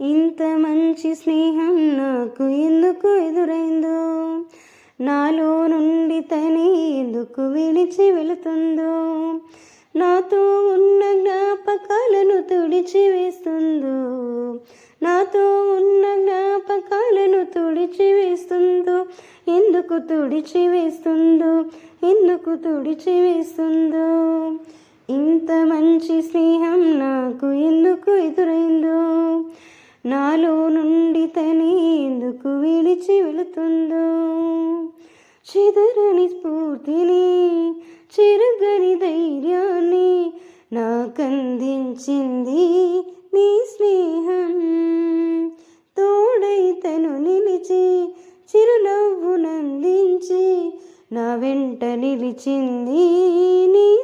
ఇంత మంచి స్నేహం నాకు ఎందుకు ఎదురైందో? నాలో నుండి తనే ఎందుకు విడిచి వెళుతుందో? నాతో ఉన్న జ్ఞాపకాలను తుడిచి వేస్తుందో? నాతో ఉన్న జ్ఞాపకాలను తుడిచి వేస్తుందో? ఎందుకు తుడిచి వేస్తుందో? ఎందుకు తుడిచి వేస్తుందో? ఇంత మంచి స్నేహం నాకు ఎందుకు ఎదురైందో? నాలో నుండి తనేందుకు విడిచి వెళుతుందో? చెదరని స్ఫూర్తిని చెరుగని ధైర్యాన్ని నాకందించింది నీ స్నేహం. తోడైతను నిలిచి చిరునవ్వునందించి నా వెంట నిలిచింది నీ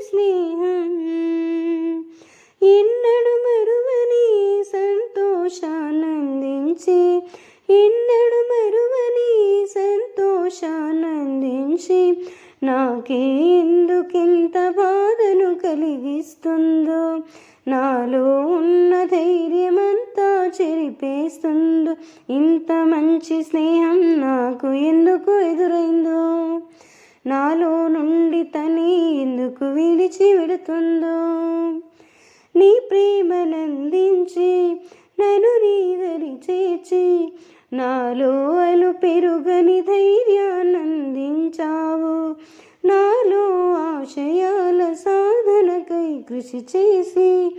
ఎన్నడు మరువని సంతోషానందించి నాకే ఎందుకింత బాధను కలిగిస్తుందో నాలో ఉన్న ధైర్యమంతా చెరిపేస్తుందో ఇంత మంచి స్నేహం నాకు ఎందుకు ఎదురైందో నాలో నుండి తనే ఎందుకు విడిచి విడుతుందో నీ ప్రేమనందించి నన్ను నీ నాలో అలు పెరుగని ధైర్యానందించావు నాలో ఆశయాల సాధనకై కృషి చేసి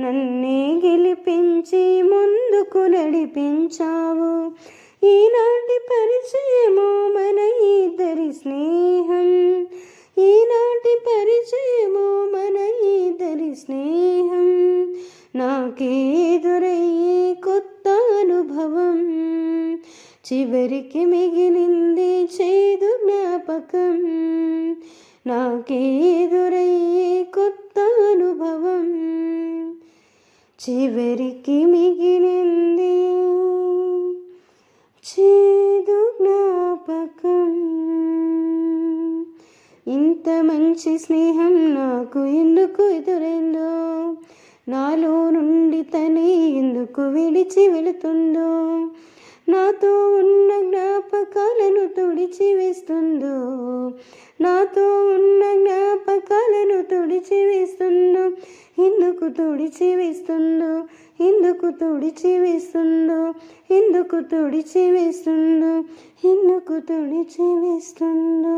నన్నే గెలిపించి ముందుకు నడిపించావు. ఈనాటి పరిచయమో మన ఇద్దరి స్నేహం. ఈనాటి పరిచయమో మన ఇద్దరి స్నేహం. నాకే దొరయ్యే కొత్త అనుభవం. చివరికి మిగిలింది చేదు జ్ఞాపకం. నాకేదురయ్యే కొత్త అనుభవం. చివరికి మిగిలింది చేదు జ్ఞాపకం. ఇంత మంచి స్నేహం నాకు ఎందుకు ఎదురైందో? నాలో నుండి తనే ఎందుకు విడిచి వెళుతుందో? నాతో ఉన్న జ్ఞాపకాలను తుడిచివేస్తుందో. నాతో ఉన్న జ్ఞాపకాలను తుడిచివేస్తుందో. ఎందుకు తుడిచివేస్తుందో? ఎందుకు తుడిచివేస్తుందో? ఎందుకు తుడిచివేస్తుందో? ఎందుకు తుడిచివేస్తుందో?